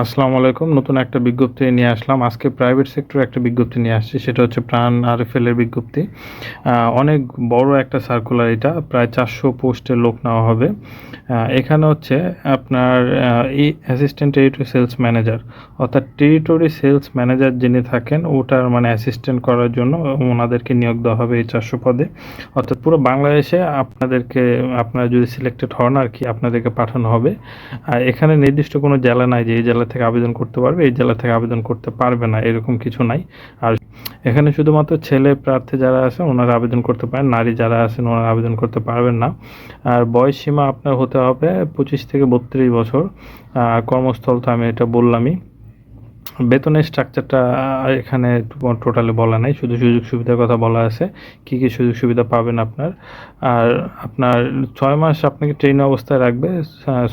আসসালামু আলাইকুম। নতুন একটা বিজ্ঞপ্তি নিয়ে আসলাম। আজকে প্রাইভেট সেক্টর একটা বিজ্ঞপ্তি নিয়ে আসছি। সেটা হচ্ছে প্রাণ আরএফএল এর বিজ্ঞপ্তি। অনেক বড় একটা সার্কুলার এটা। প্রায় চারশো পোস্টের লোক নেওয়া হবে। এখানে হচ্ছে আপনার এই অ্যাসিস্ট্যান্ট টেরিটরি সেলস ম্যানেজার অর্থাৎ টেরিটরি সেলস ম্যানেজার যিনি থাকেন, ওটার মানে অ্যাসিস্ট্যান্ট করার জন্য ওনাদেরকে নিয়োগ দেওয়া হবে এই চারশো পদে। অর্থাৎ পুরো বাংলাদেশে আপনাদেরকে, আপনারা যদি সিলেক্টেড হন আর কি, আপনাদেরকে পাঠানো হবে। আর এখানে নির্দিষ্ট কোনো জেলা নাই যে এই জেলা থেকে আবেদন করতে পারবে, এই জেলা থেকে আবেদন করতে পারবে না, এরকম কিছু নাই। আর এখানে শুধুমাত্র ছেলে প্রার্থী যারা আছেন ওনারা আবেদন করতে পারেন, নারী যারা আছেন, ওনারা আবেদন করতে পারবেন না। আর বয়স সীমা আপনার হতে হবে পঁচিশ থেকে বত্রিশ বছর। কর্মস্থল তো আমি এটা বললামই। বেতনের স্ট্রাকচারটা এখানে টোটালি বলা নাই। শুধু সুযোগ সুবিধার কথা বলা আছে। কি কি সুযোগ সুবিধা পাবেন আপনার? আর আপনার ছয় মাস আপনাকে ট্রেন অবস্থায় রাখবে।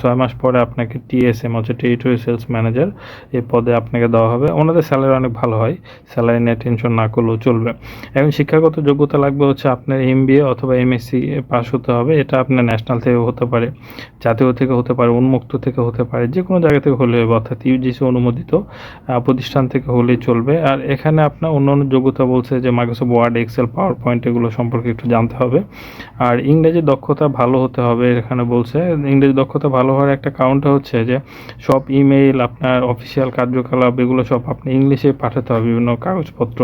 ছয় মাস পরে আপনাকে টিএসএম হচ্ছে টেরিটরি সেলস ম্যানেজার এই পদে আপনাকে দেওয়া হবে। ওনাদের স্যালারি অনেক ভালো হয়। স্যালারি নিয়ে টেনশন না করলেও চলবে। এখন শিক্ষাগত যোগ্যতা লাগবে হচ্ছে আপনার এমবিএ অথবা এমএসসি পাস হতে হবে। এটা আপনার ন্যাশনাল থেকে হতে পারে, জাতীয় থেকে হতে পারে, উন্মুক্ত থেকে হতে পারে। যে কোনো জায়গা থেকে হলে হবে। অর্থাৎ ইউজিসি অনুমোদিত। প্রতিষ্ঠান থেকে হলেই চলবে। আর এখানে আপনার অন্যান্য যোগ্যতা বলছে যে Microsoft Word Excel PowerPoint এগুলো সম্পর্কে একটু জানতে হবে। আর ইংরেজি দক্ষতা ভালো হতে হবে এখানে বলছে। ইংরেজি দক্ষতা ভালো হওয়ার একটা কারণটা হচ্ছে যে সব ইমেইল, আপনার অফিসিয়াল কার্যকলাপ, এগুলো সব আপনি ইংলিশে পাঠাতে হবে। বিভিন্ন কাগজপত্র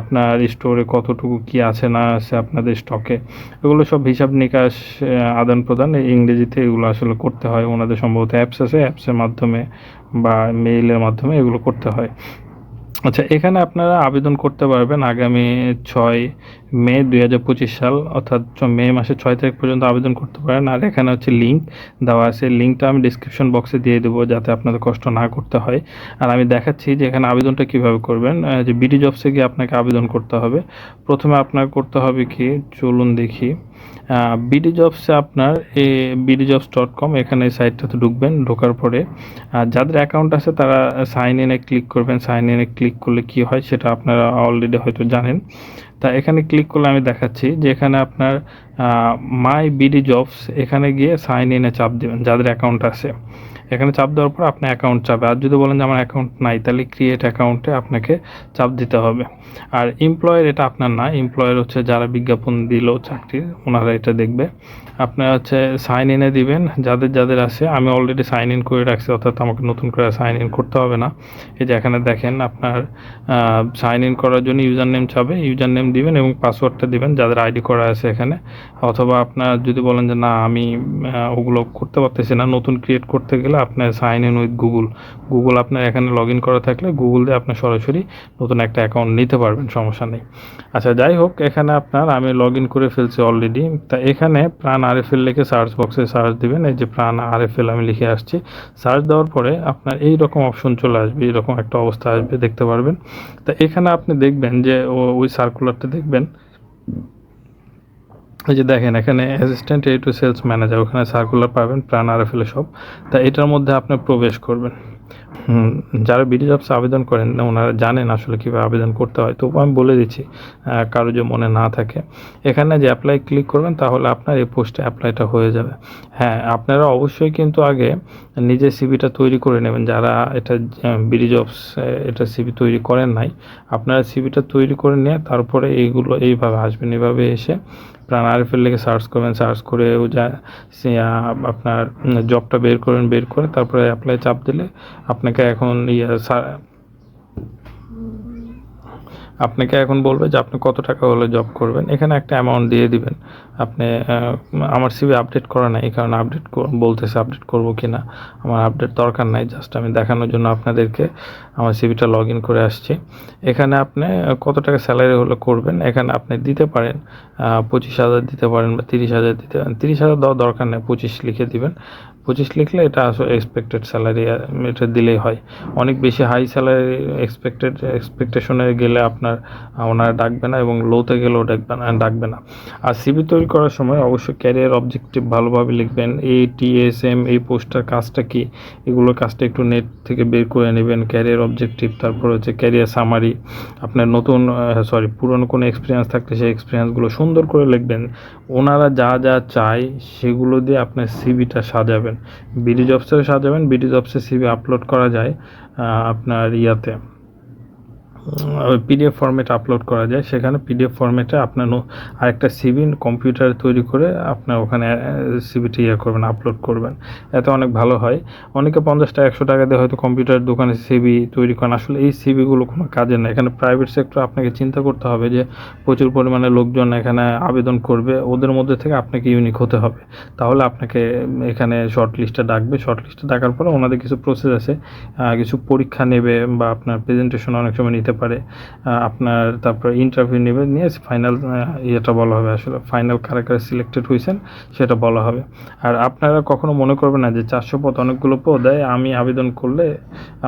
আপনার স্টোরে কতটুকু কি আছে, না আছে আপনাদের স্টকে, এগুলো সব হিসাব নিকাশ আদান প্রদান ইংরেজিতে এগুলো আসলে করতে হয়। ওনাদের সম্ভবত অ্যাপস আছে। অ্যাপসের মাধ্যমে বা মেইলের মাধ্যমে এগুলো করতে হয়। আচ্ছা এখানে আপনারা আবেদন করতে পারবেন আগামী ছয় মে দুই হাজার পঁচিশ সাল, অর্থাৎ মে মাসের ছয় তারিখ পর্যন্ত আবেদন করতে পারেন। আর এখানে হচ্ছে লিঙ্ক দেওয়া আছে লিঙ্কটা আমি ডিসক্রিপশন বক্সে দিয়ে দেবো যাতে আপনাদের কষ্ট না করতে হয়। আর আমি দেখাচ্ছি যে এখানে আবেদনটা কীভাবে করবেন। যে বিডি জবসে গিয়ে আপনাকে আবেদন করতে হবে। প্রথমে আপনার করতে হবে কি? চলুন দেখি। বিডি জবসে আপনার এ বিডি জবস ডট কম এখানে সাইটটাতে ঢুকবেন, ঢোকার পরে। যাদের অ্যাকাউন্ট আছে তারা সাইন ইনে ক্লিক করবেন সাইন ইনে ক্লিক করলে কি হয় সেটা আপনারা অলরেডি হয়তো জানেন। তা এখানে ক্লিক করলে আমি দেখাচ্ছি যে এখানে আপনার মাই বিডি জবস এখানে গিয়ে সাইন ইনে চাপ দেবেন, যাদের অ্যাকাউন্ট আছে। এখানে চাপ দেওয়ার পর আপনার অ্যাকাউন্ট চাপে। আর যদি বলেন যে আমার অ্যাকাউন্ট নাই, তাহলে ক্রিয়েট অ্যাকাউন্টে আপনাকে চাপ দিতে হবে। আর এমপ্লয়ের এটা আপনার না এমপ্লয়ের হচ্ছে যারা বিজ্ঞাপন দিল চাকরির, ওনারা এটা দেখবে। আপনার হচ্ছে সাইন ইনে দিবেন, যাদের যাদের আছে, আমি অলরেডি সাইন ইন করে রাখছি, অর্থাৎ আমাকে নতুন করে সাইন ইন করতে হবে না। এই যে এখানে দেখেন আপনার সাইন ইন করার জন্য ইউজার নেম চাবে ইউজার নেম দিবেন এবং পাসওয়ার্ডটা দিবেন, যাদের আইডি করা আছে এখানে। অথবা আপনার যদি বলেন যে না, আমি ওগুলো করতে পারতেছি না, নতুন ক্রিয়েট করতে গেলে আপনার sign in with Google Google আপনার এখানে লগ ইন করা থাকলে গুগল দিয়ে আপনার সরাসরি নতুন একটা অ্যাকাউন্ট নিতে পারবেন, সমস্যা নেই। আচ্ছা যাই হোক, এখানে আপনার আমি লগ ইন করে ফেলছি অলরেডি তা এখানে প্রাণ আর এফ এল লিখে সার্চ বক্সে সার্চ দিবেন। এই যে প্রাণ আর এফ এল আমি লিখে আসছি। সার্চ দেওয়ার পরে আপনার এই রকম অপশন চলে আসবে, এইরকম একটা অবস্থা আসবে, দেখতে পারবেন। তা এখানে আপনি দেখবেন যে ওই সার্কুলারটা দেখবেন। যে দেখেন, এখানে অ্যাসিস্ট্যান্ট এ টু সেলস ম্যানেজার ওখানে সার্কুলার পাবেন প্রাণ আর ফেলে সব। তা এটার মধ্যে আপনি প্রবেশ করবেন। যারা বিডি জবস আবেদন করেন, ওনারা জানেন আসলে কীভাবে আবেদন করতে হয়। তবু আমি বলে দিচ্ছি কারও যে মনে না থাকে। এখানে যে অ্যাপ্লাই ক্লিক করবেন, তাহলে আপনার এই পোস্টে অ্যাপ্লাইটা হয়ে যাবে। হ্যাঁ আপনারা অবশ্যই কিন্তু আগে নিজের সিভিটা তৈরি করে নেবেন। যারা এটা বিডি জবস এটা সিভি তৈরি করেন নাই, আপনারা সিভিটা তৈরি করে নিয়ে তারপরে এইগুলো এইভাবে আসবেন। এইভাবে এসে প্রাণ আরএফএল লেগে সার্চ করবেন সার্চ করে ও যা আপনার জবটা বের করেন, বের করে তারপরে অ্যাপ্লাই চাপ দিলে আপনাকে এখন ইয়ে আপনাকে এখন বলবে যে আপনি কত টাকা হলে জব করবেন। এখানে একটা অ্যামাউন্ট দিয়ে দিবেন। আপনি আমার সিভি আপডেট করা নাই, এই কারণে আপডেট বলতেছে আপডেট করব কি না। আমার আপডেট দরকার নাই জাস্ট আমি দেখানোর জন্য আপনাদেরকে আমার সিবিটা লগ ইন করে আসছি। এখানে আপনি কত টাকা স্যালারি হলে করবেন, এখানে আপনি দিতে পারেন পঁচিশ হাজার দিতে পারেন বা তিরিশ হাজার দিতে পারেন। তিরিশ হাজার দেওয়ার দরকার নেই, পঁচিশ লিখে দিবেন। পঁচিশ লিখলে এটা আসলে এক্সপেক্টেড স্যালারি এটা দিলেই হয়। অনেক বেশি হাই স্যালারি এক্সপেক্টেড এক্সপেকটেশনে গেলে আপনার, ওনারা ডাকবে না এবং লোতে গেলেও ডাকবে না ডাকবে না। আর সিবি তৈরি করার সময় অবশ্যই ক্যারিয়ার অবজেক্টিভ ভালোভাবে লিখবেন। এই টিএসএম এই পোস্টার কাজটা কি? এগুলোর কাজটা একটু নেট থেকে বের করে নেবেন ক্যারিয়ার অবজেক্টিভ তারপর হচ্ছে ক্যারিয়ার সামারি আপনার নতুন সরি পুরনো কোনো এক্সপিরিয়েন্স থাকলে সেই এক্সপিরিয়েন্সগুলো সুন্দর করে লিখবেন। ওনারা যা যা চায় সেগুলো দিয়ে আপনার সিবিটা সাজাবেন। বিডি জবসের সাথে সাজাবেন বিডি জবসে সিভি আপলোড করা যায় আপনার ইয়াতে। পিডিএফ ফরম্যাটে আপলোড করা যায়। সেখানে পিডিএফ ফরম্যাটে আপনার আরেকটা সিভি কম্পিউটারে তৈরি করে আপনার ওখানে সিভিটি ইয়ে করবেন আপলোড করবেন। এতে অনেক ভালো হয়। অনেকে পঞ্চাশ টাকা, একশো টাকা দিয়ে হয়তো কম্পিউটার দোকানে সিভি তৈরি করেন। আসলে এই সিভিগুলো কোনো কাজে না এখানে প্রাইভেট সেক্টর আপনাকে চিন্তা করতে হবে যে, প্রচুর পরিমাণে লোকজন এখানে আবেদন করবে। ওদের মধ্যে থেকে আপনাকে ইউনিক হতে হবে। তাহলে আপনাকে এখানে শর্ট লিস্টে ডাকবে। শর্ট লিস্টে ডাকার পরে ওনাদের কিছু প্রসেস আছে। কিছু পরীক্ষা নেবে বা আপনার প্রেজেন্টেশন অনেক সময় নিতে পারে আপনার তারপর ইন্টারভিউ নেবে, নিয়ে ফাইনাল ইয়েটা বলা হবে আসলে ফাইনাল কারা কারা সিলেক্টেড হয়েছেন, সেটা বলা হবে। আর আপনারা কখনো মনে করবেন না যে চারশো পদ অনেকগুলো পদ দেয়, আমি আবেদন করলে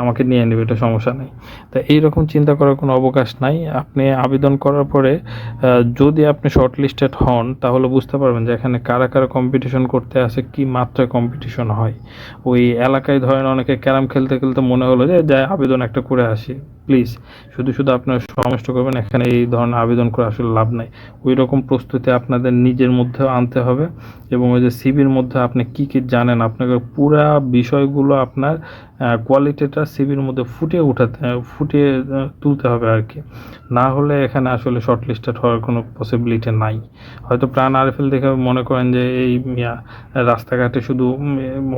আমাকে নিয়ে নেবে, এটা সমস্যা নেই। তা এইরকম চিন্তা করার কোনো অবকাশ নাই। আপনি আবেদন করার পরে যদি আপনি শর্ট লিস্টেড হন, তাহলে বুঝতে পারবেন যে এখানে কারা কারা কম্পিটিশন করতে আসে, কি মাত্রায় কম্পিটিশন হয়। ওই এলাকায় ধরেন অনেকে ক্যারাম খেলতে খেলতে মনে হলো যে, যাই, আবেদন একটা করে আসি। প্লিজ শুধু শুধু আপনার সমস্ত করবেন, এখানে এই ধরনের আবেদন করে আসলে লাভ নাই। ওই রকম প্রস্তুতি আপনাদের নিজের মধ্যে আনতে হবে এবং ওই যে সিবির মধ্যে আপনি কি কি জানেন, আপনাকে পুরা বিষয়গুলো আপনার কোয়ালিটিটা সিবির মধ্যে ফুটিয়ে উঠাতে ফুটিয়ে তুলতে হবে আর কি। না হলে এখানে আসলে শর্ট লিস্টেড হওয়ার কোনো পসিবিলিটি নাই। হয়তো প্রাণ আরএফএল দেখে মনে করেন যে এই রাস্তাঘাটে শুধু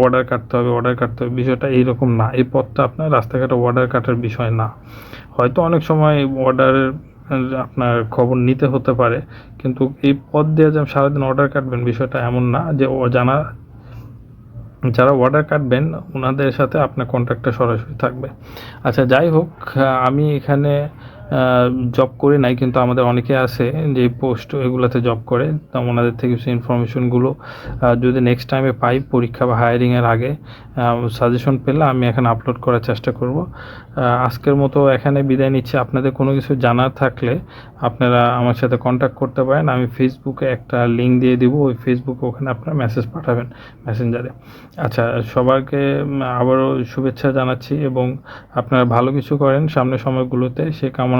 অর্ডার কাটতে হবে অর্ডার কাটতে হবে, বিষয়টা এইরকম না। এই পথটা আপনার রাস্তাঘাটে অর্ডার কাটার বিষয় না। হয়তো অনেক সময় অর্ডারের আপনার খবর নিতে হতে পারে, কিন্তু এই পথ দিয়ে যে সারাদিন অর্ডার কাটবেন বিষয়টা এমন না যে জানা যারা অর্ডার কাটবেন ওনাদের সাথে আপনার কন্ট্রাক্টটা সরাসরি থাকবে। আচ্ছা যাই হোক আমি এখানে জব করি নাই, কিন্তু আমাদের অনেকে আছে যে পোস্ট এগুলোতে জব করে, তা ওনাদের থেকে কিছু ইনফরমেশনগুলো যদি নেক্সট টাইমে পাই পরীক্ষা বা হায়ারিংয়ের আগে সাজেশন পেলে আমি এখানে আপলোড করার চেষ্টা করব। আজকের মতো এখানে বিদায় নিচ্ছি। আপনাদের কোনো কিছু জানার থাকলে আপনারা আমার সাথে কন্ট্যাক্ট করতে পারেন। আমি ফেসবুকে একটা লিঙ্ক দিয়ে দিব, ওই ফেসবুকে ওখানে আপনারা মেসেজ পাঠাবেন মেসেঞ্জারে আচ্ছা সবাইকে আবারও শুভেচ্ছা জানাচ্ছি এবং আপনারা ভালো কিছু করেন সামনের সময়গুলোতে। সে কামনা